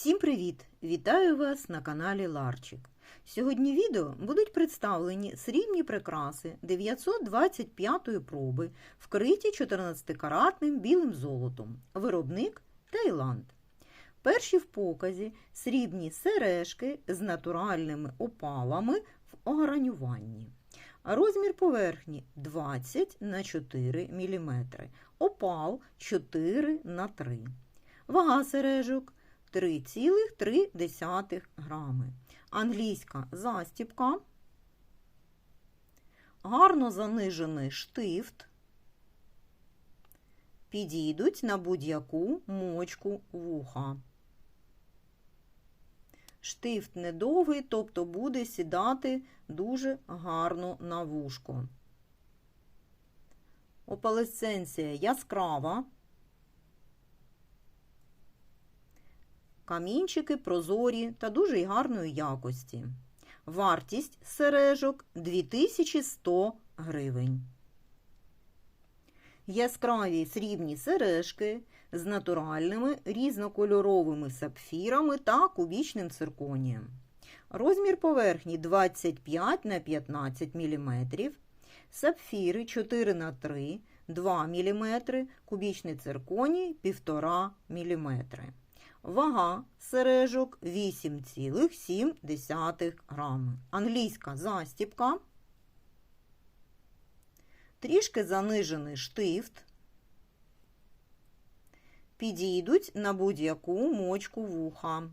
Всім привіт! Вітаю вас на каналі Ларчик. Сьогодні відео будуть представлені срібні прикраси 925 проби, вкриті 14-каратним білим золотом. Виробник Таїланд. Перші в показі срібні сережки з натуральними опалами в огранюванні. Розмір поверхні 20 на 4 мм, опал 4 на 3 Вага сережок 3,3 грами. Англійська застіпка, гарно занижений штифт, підійдуть на будь-яку мочку вуха. Штифт недовгий, тобто буде сідати дуже гарно на вушко. Опалесценція яскрава. Камінчики прозорі та дуже гарної якості. Вартість сережок 2100 гривень. Яскраві срібні сережки з натуральними різнокольоровими сапфірами та кубічним цирконієм. Розмір поверхні 25 на 15 мм, сапфіри 4 на 3 2 мм, кубічний цирконій 1,5 мм. Вага сережок 8,7 грами. Англійська застіпка. Трішки занижений штифт. Підійдуть на будь-яку мочку вуха.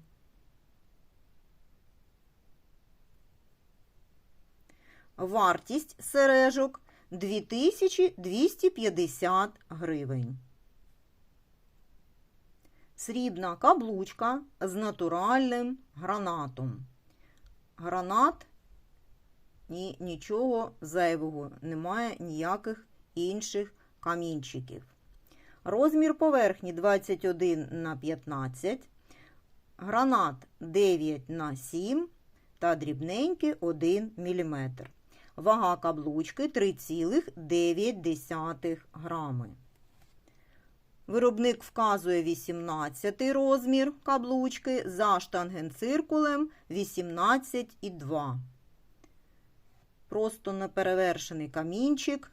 Вартість сережок 2250 гривень. Срібна каблучка з натуральним гранатом. Гранат і нічого зайвого, немає ніяких інших камінчиків. Розмір поверхні 21 на 15, гранат 9 на 7 та дрібненький 1 мм. Вага каблучки 3,9 грами. Виробник вказує 18 розмір каблучки за штангенциркулем 18,2. Просто неперевершений камінчик.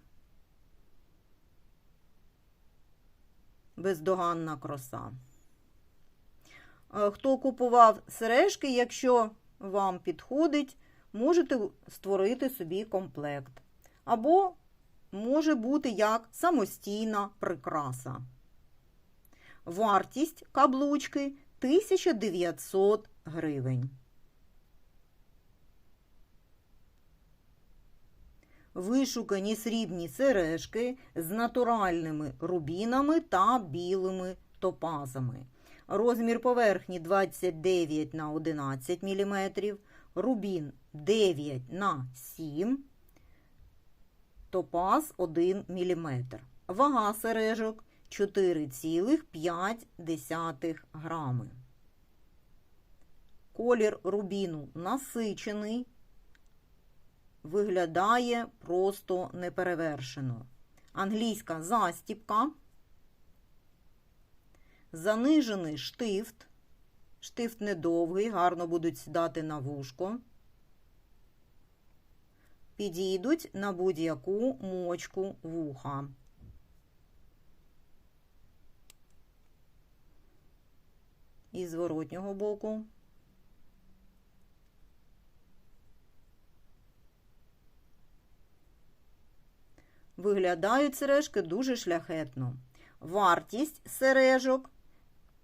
Бездоганна кроса. Хто купував сережки, якщо вам підходить, можете створити собі комплект. Або може бути як самостійна прикраса. Вартість каблучки 1900 гривень. Вишукані срібні сережки з натуральними рубінами та білими топазами. Розмір поверхні 29 на 11 мм, рубін 9 на 7 топаз 1 мм. Вага сережок 4,5 грами. Колір рубіну насичений, виглядає просто неперевершено. Англійська застіпка, занижений штифт, штифт недовгий, гарно будуть сідати на вушко. Підійдуть на будь-яку мочку вуха. І зворотнього боку. Виглядають сережки дуже шляхетно. Вартість сережок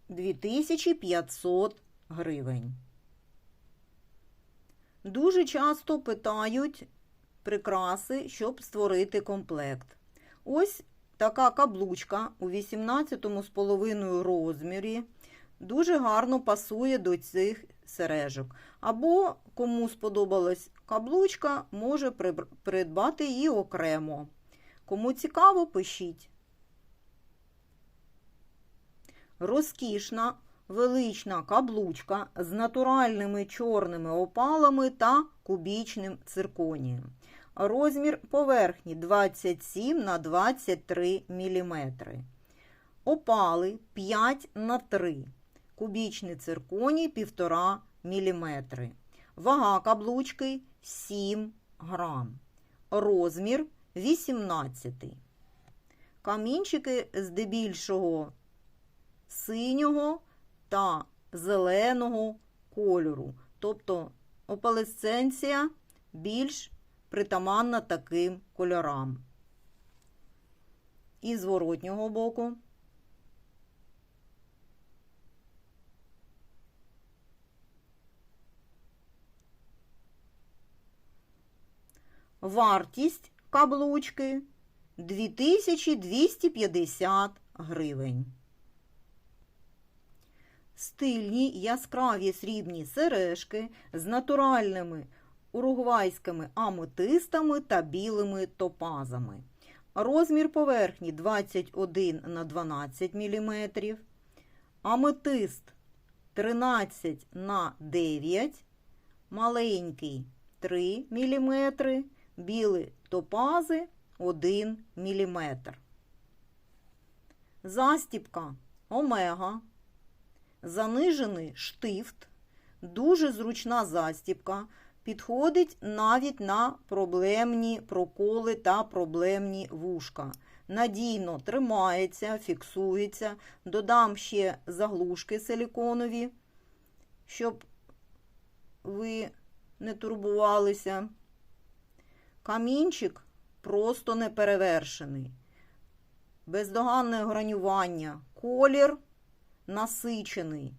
2500 гривень. Дуже часто питають прикраси, щоб створити комплект. Ось така каблучка у 18,5 розмірі дуже гарно пасує до цих сережок. Або, кому сподобалась каблучка, може придбати її окремо. Кому цікаво, пишіть. Розкішна велична каблучка з натуральними чорними опалами та кубічним цирконієм. Розмір поверхні 27 на 23 мм. Опали 5 на 3 кубічний цирконій 1,5 мм. Вага каблучки 7 грам. Розмір 18. Камінчики здебільшого синього та зеленого кольору. Тобто опалесценція більш притаманна таким кольорам. І зворотнього боку. Вартість каблучки 2250 гривень. Стильні яскраві срібні сережки з натуральними уругвайськими аметистами та білими топазами. Розмір поверхні 21 на 12 мм, аметист 13 на 9 маленький 3 мм, білі топази 1 мм. Застіпка омега, занижений штифт, дуже зручна застіпка, підходить навіть на проблемні проколи та проблемні вушка. Надійно тримається, фіксується. Додам ще заглушки силіконові, щоб ви не турбувалися. Камінчик просто неперевершений. Бездоганне гранювання, колір насичений.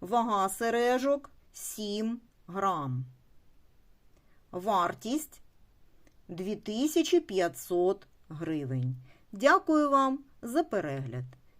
Вага сережок 7 грам. Вартість 2500 гривень. Дякую вам за перегляд.